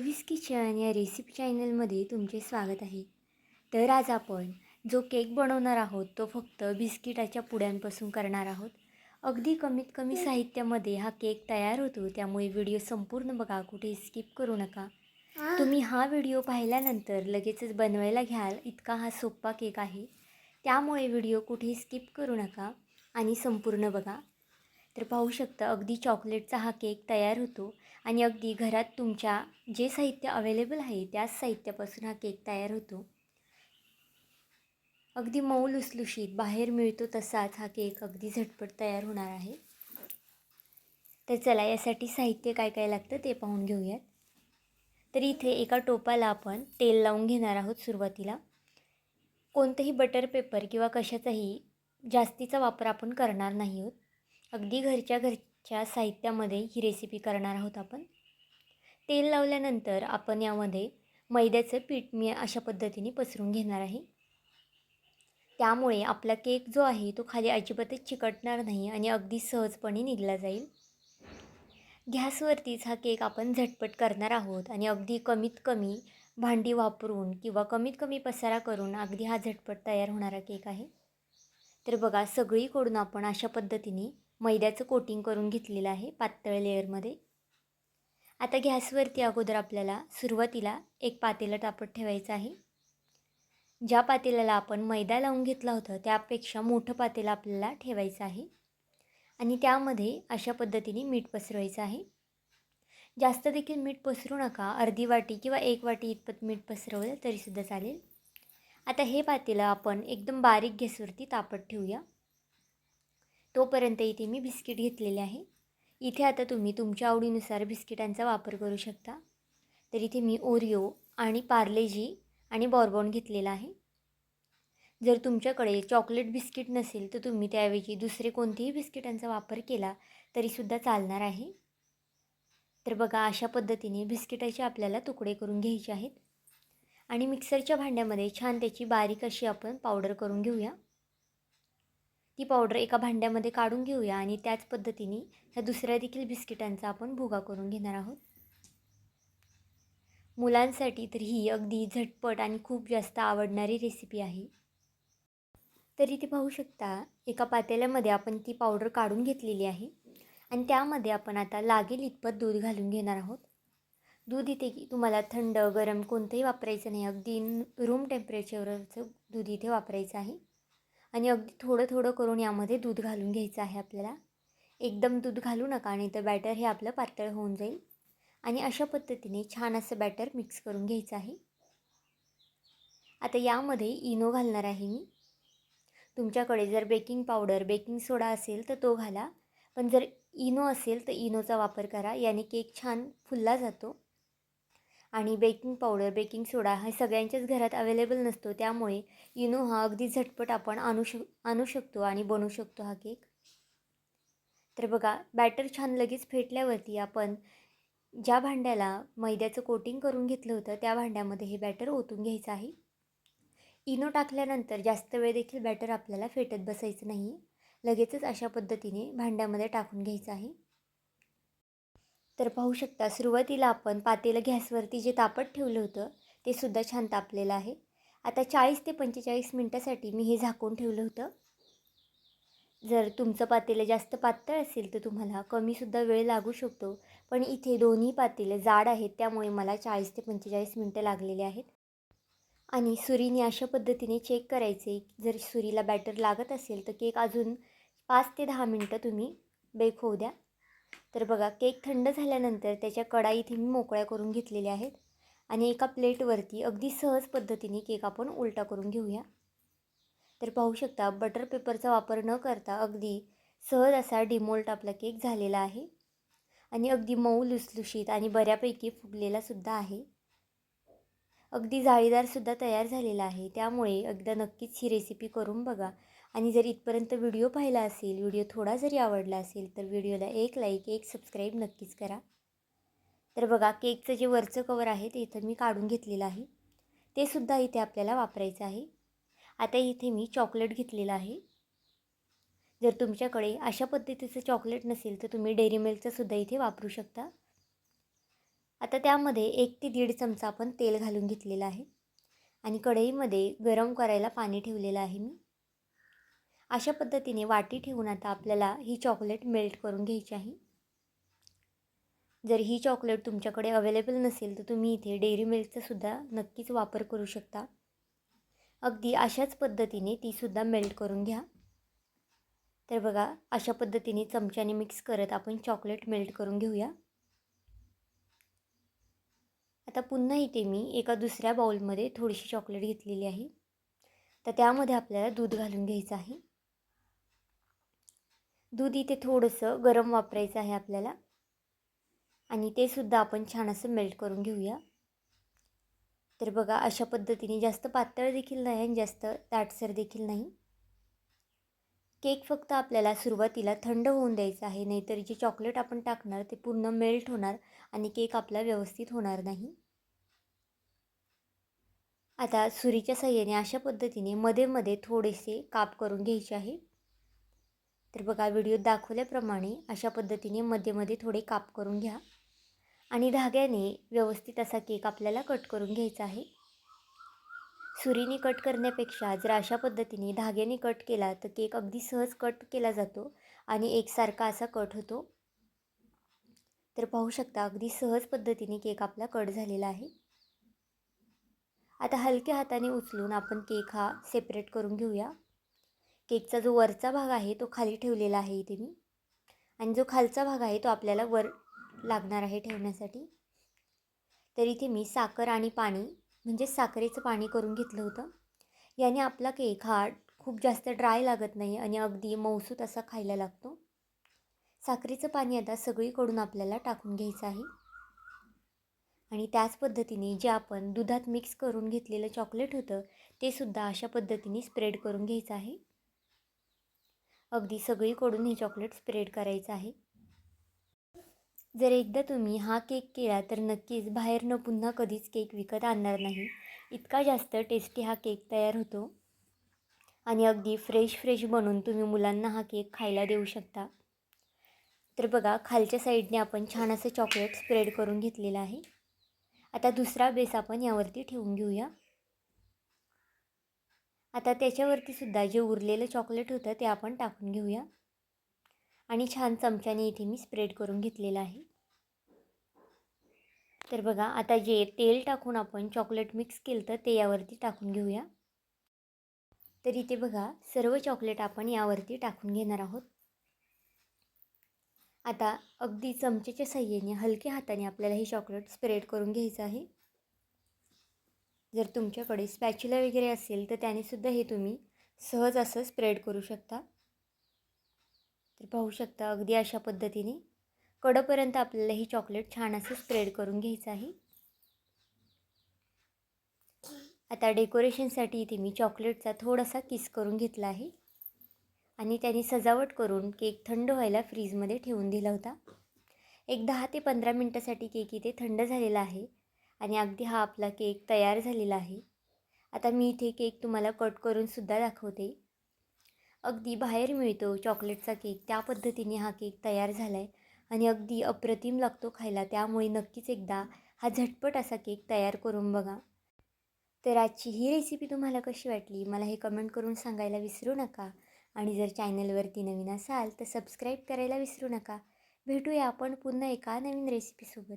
ओवीस kitchen या recipe चॅनलमध्ये तुमचे स्वागत आहे. तर आज आपण जो केक बनवणार आहोत तो फक्त बिस्किटाच्या पुड्यांपासून करणार आहोत. अगदी कमीत कमी साहित्यामध्ये हा केक तयार होतो त्यामुळे व्हिडिओ संपूर्ण बघा कुठे स्किप करू नका. तुम्ही हा व्हिडिओ पाहिल्यानंतर लगेचच बनवायला घ्याल इतका हा सोप्पा केक आहे. त्यामुळे व्हिडिओ कुठे स्किप करू नका आणि संपूर्ण बघा. तर पाहू शकता अगदी चॉकलेटचा हा केक तयार होतो आणि अगदी घरात तुमच्या जे साहित्य अवेलेबल आहे त्याच साहित्यापासून हा केक तयार होतो. अगदी मऊ लुसलुशीत बाहेर मिळतो तसाच हा केक अगदी झटपट तयार होणार आहे. तर चला यासाठी साहित्य काय काय लागतं ते पाहून घेऊयात. तर इथे एका टोपाला आपण तेल लावून घेणार आहोत सुरुवातीला. कोणतंही बटर पेपर किंवा कशाचाही जास्तीचा वापर आपण करणार नाही आहोत. अगदी घरच्या घरच्या साहित्यामध्ये ही रेसिपी करणार आहोत आपण. तेल लावल्यानंतर आपण यामध्ये मैद्याचं पीठ मी अशा पद्धतीने पसरून घेणार आहे. त्यामुळे आपला केक जो आहे तो खाली अजिबातच चिकटणार नाही आणि अगदी सहजपणे निघला जाईल. गॅसवरतीच हा केक आपण झटपट करणार आहोत आणि अगदी कमीत कमी भांडी वापरून किंवा कमीत कमी पसारा करून अगदी हा झटपट तयार होणारा केक आहे. तर बघा सगळीकडून आपण अशा पद्धतीने मैद्याचं कोटिंग करून घेतलेलं आहे पातळ लेअरमध्ये आता गॅसवरती अगोदर आपल्याला सुरुवातीला एक पातेलं तापत ठेवायचं आहे. ज्या पातेल्याला आपण मैदा लावून घेतला होता त्यापेक्षा मोठं पातेलं आपल्याला ठेवायचं आहे. आणि त्यामध्ये अशा पद्धतीने मीठ पसरवायचं आहे. जास्त देखील मीठ पसरू नका अर्धी वाटी किंवा एक वाटी इतपत मीठ पसरवलं तरीसुद्धा चालेल. आता हे पातेलं आपण एकदम बारीक गॅसवरती तापत ठेवूया. तोपर्यंत इथे मी बिस्किट घेतलेले आहे. इथे आता तुम्ही तुमच्या आवडीनुसार बिस्किटांचा वापर करू शकता. तर इथे मी ओरिओ आणि पार्लेजी आणि बॉर्बॉन घेतलेला आहे. जर तुमच्याकडे चॉकलेट बिस्किट नसेल तर तुम्ही त्याऐवजी दुसरे कोणतेही बिस्किटांचा वापर केला तरीसुद्धा चालणार आहे. तर बघा अशा पद्धतीने बिस्किटाचे आपल्याला तुकडे करून घ्यायचे आहेत. आणि मिक्सरच्या भांड्यामध्ये छान त्याची बारीक अशी आपण पावडर करून घेऊया. ती पावडर एका भांड्यामध्ये काढून घेऊया आणि त्याच पद्धतीने ह्या दुसऱ्या देखील बिस्किटांचा आपण भुगा करून घेणार आहोत. मुलांसाठी तर ही अगदी झटपट आणि खूप जास्त आवडणारी रेसिपी आहे. तर इथे पाहू शकता एका पातेल्यामध्ये आपण ती पावडर काढून घेतलेली आहे आणि त्यामध्ये आपण आता लागेल इतपत दूध घालून घेणार आहोत. दूध इथे की तुम्हाला थंड गरम कोणतंही वापरायचं नाही. अगदी रूम टेम्परेचरवरचं दूध इथे वापरायचं आहे. आणि अगदी थोडं थोडं करून यामध्ये दूध घालून घ्यायचं आहे आपल्याला. एकदम दूध घालू नका आणि तर बॅटर हे आपलं पातळ होऊन जाईल. आणि अशा पद्धतीने छान असं बॅटर मिक्स करून घ्यायचं आहे. आता यामध्ये इनो घालणार आहे मी. तुमच्याकडे जर बेकिंग पावडर बेकिंग सोडा असेल तर तो घाला. पण जर इनो असेल तर इनोचा वापर करा. याने केक छान फुलला जातो. आणि बेकिंग पावडर बेकिंग सोडा हा सगळ्यांच्याच घरात अवेलेबल नसतो. त्यामुळे इनो हा अगदी झटपट आपण आणू शक आणू शकतो आणि बनवू शकतो हा केक तर बघा बॅटर छान लगेच फेटल्यावरती आपण ज्या भांड्याला मैद्याचं कोटिंग करून घेतलं होतं त्या भांड्यामध्ये हे बॅटर ओतून घ्यायचं आहे. इनो टाकल्यानंतर जास्त वेळ देखील बॅटर आपल्याला फेटत बसायचं नाही लगेचच अशा पद्धतीने भांड्यामध्ये टाकून घ्यायचं आहे. तर पाहू शकता सुरुवातीला आपण पातेलं गॅसवरती जे तापत ठेवलं होतं ते सुद्धा छान तापलेलं आहे. आता चाळीस ते पंचेचाळीस मिनटासाठी मी हे झाकून ठेवलं होतं. जर तुमचं पातेलं जास्त पातळ असेल तर तुम्हाला कमीसुद्धा वेळ लागू शकतो पण इथे दोन्ही पातेलं जाड आहेत त्यामुळे मला चाळीस ते पंचेचाळीस मिनटं लागलेले आहेत. आणि सुरीने अशा पद्धतीने चेक करायचे जर सुरीला बॅटर लागत असेल तर केक अजून पाच ते दहा मिनटं तुम्ही बेक होऊ द्या. तर बघा केक थंड झाल्यानंतर त्याच्या कडा इथे मी मोकळ्या करून घेतलेल्या आहेत आणि एका प्लेटवरती अगदी सहज पद्धतीने केक आपण उलटा करून घेऊया. तर पाहू शकता बटर पेपरचा वापर न करता अगदी सहज असा डिमोल्ट आपला केक झालेला आहे आणि अगदी मऊ लुसलुशीत आणि बऱ्यापैकी फुगलेलासुद्धा आहे. अगदी जाळीदारसुद्धा तयार झालेला आहे. त्यामुळे एकदा नक्कीच ही रेसिपी करून बघा. आणि जर इथपर्यंत व्हिडिओ पाहिला असेल व्हिडिओ थोडा जरी आवडला असेल तर व्हिडिओला एक लाईक एक सबस्क्राईब नक्कीच करा. तर बघा केकचं जे वरचं कवर आहे ते इथं मी काढून घेतलेलं आहे. ते सुद्धा इथे आपल्याला वापरायचं आहे. आता इथे मी चॉकलेट घेतलेलं आहे. जर तुमच्याकडे अशा पद्धतीचं चॉकलेट नसेल तर तुम्ही डेअरी मिल्कचं सुद्धा इथे वापरू शकता. आता त्यामध्ये एक ते दीड चमचा आपण तेल घालून घेतलेलं आहे. आणि कढईमध्ये गरम करायला पाणी ठेवलेलं आहे मी. अशा पद्धतीने वाटी ठेवून आता आपल्याला ही चॉकलेट मेल्ट करून घ्यायची आहे. जर ही चॉकलेट तुमच्याकडे अवेलेबल नसेल तर तुम्ही इथे डेअरी मिल्कचा सुद्धा नक्कीच वापर करू शकता. अगदी अशाच पद्धतीने तीसुद्धा मेल्ट करून घ्या. तर बघा अशा पद्धतीने चमच्याने मिक्स करत आपण चॉकलेट मेल्ट करून घेऊया. आता पुन्हा इथे मी एका दुसऱ्या बाउलमध्ये थोडीशी चॉकलेट घेतलेली आहे. तर त्यामध्ये आपल्याला दूध घालून घ्यायचं आहे. दूध इथे थोडंसं गरम वापरायचं आहे आपल्याला. आणि ते सुद्धा आपण छान असं मेल्ट करून घेऊया. तर बघा अशा पद्धतीने जास्त पातळ देखील नाही आणि जास्त ताटसर देखील नाही. केक फक्त आपल्याला सुरुवातीला थंड होऊन द्यायचा आहे नाहीतर जे चॉकलेट आपण टाकणार ते पूर्ण मेल्ट होणार आणि केक आपला व्यवस्थित होणार नाही. आता सुरीच्या सहाय्याने अशा पद्धतीने मध्ये मध्ये थोडेसे काप करून घ्यायचे आहे. तर बघा व्हिडिओ दाखवल्याप्रमाणे अशा पद्धतीने मध्ये मध्ये थोडे काप करून घ्या. आणि धाग्याने व्यवस्थित असा केक आपल्याला कट करून घ्यायचा आहे. सुरीने कट करण्यापेक्षा जर अशा पद्धतीने धाग्याने कट केला तर केक अगदी सहज कट केला जातो आणि एकसारखा असा कट होतो. तर पाहू शकता अगदी सहज पद्धतीने केक आपला कट झालेला आहे. आता हलक्या हाताने उचलून आपण केक हा सेपरेट करून घेऊया. केकचा जो वरचा भाग आहे तो खाली ठेवलेला आहे इथे मी. आणि जो खालचा भाग आहे तो आपल्याला वर लागणार आहे ठेवण्यासाठी. तर इथे मी साखर आणि पाणी म्हणजे साखरेचं पाणी करून घेतलं होतं. याने आपला केक हा खूप जास्त ड्राय लागत नाही आणि अगदी मौसूत असा खायला लागतो. साखरेचं पाणी आता सगळीकडून आपल्याला टाकून घ्यायचं आहे. आणि त्याच पद्धतीने जे आपण दुधात मिक्स करून घेतलेलं चॉकलेट होतं ते सुद्धा अशा पद्धतीने स्प्रेड करून घ्यायचं आहे. अगदी सगळीकडून हे चॉकलेट स्प्रेड करायचं आहे. जर एकदा तुम्ही हा केक केला तर नक्कीच बाहेरनं पुन्हा कधीच केक विकत आणणार नाही. इतका जास्त टेस्टी हा केक तयार होतो. आणि अगदी फ्रेश फ्रेश बनवून तुम्ही मुलांना हा केक खायला देऊ शकता. तर बघा खालच्या साईडने आपण छान असं चॉकलेट स्प्रेड करून घेतलेलं आहे. आता दुसरा बेस आपण यावरती ठेवून घेऊया. आता त्याच्यावरती सुद्धा जे उरलेलं चॉकलेट होतं ते आपण टाकून घेऊया. आणि छान चमच्याने इथे मी स्प्रेड करून घेतलेलं आहे. तर बघा आता जे तेल टाकून आपण चॉकलेट मिक्स केलं तर ते यावरती टाकून घेऊया. तर इथे बघा सर्व चॉकलेट आपण यावरती टाकून घेणार आहोत. आता अगदी चमचेच्या साह्याने हलक्या हाताने आपल्याला हे चॉकलेट स्प्रेड करून घ्यायचं आहे. जर तुमच्याकडे स्पॅच्युला वगैरे असेल तर त्यानेसुद्धा हे तुम्ही सहज असं स्प्रेड करू शकता. तर पाहू शकता अगदी अशा पद्धतीने कडपर्यंत आपल्याला ही चॉकलेट छान असं स्प्रेड करून घ्यायचं आहे. आता डेकोरेशनसाठी इथे मी चॉकलेटचा थोडासा किस करून घेतला आहे. आणि त्याने सजावट करून केक थंड व्हायला फ्रीजमध्ये ठेवून दिला होता. एक दहा ते पंधरा मिनटासाठी केक इथे थंड झालेला आहे. आणि अगदी हा आपला केक तयार झालेला आहे. आता मी इथे केक तुम्हाला कट करूनसुद्धा दाखवते. अगदी बाहेर मिळतो चॉकलेटचा केक. त्या पद्धतीने हा केक तयार झाला आहे आणि अगदी अप्रतिम लागतो खायला. त्यामुळे नक्कीच एकदा हा झटपट असा केक तयार करून बघा. तर आजची ही रेसिपी तुम्हाला कशी वाटली? मला हे कमेंट करून सांगायला विसरू नका. आणि जर चॅनलवरती नवीन असाल तर सबस्क्राईब करायला विसरू नका. भेटूया आपण पुन्हा एका नवीन रेसिपीसोबत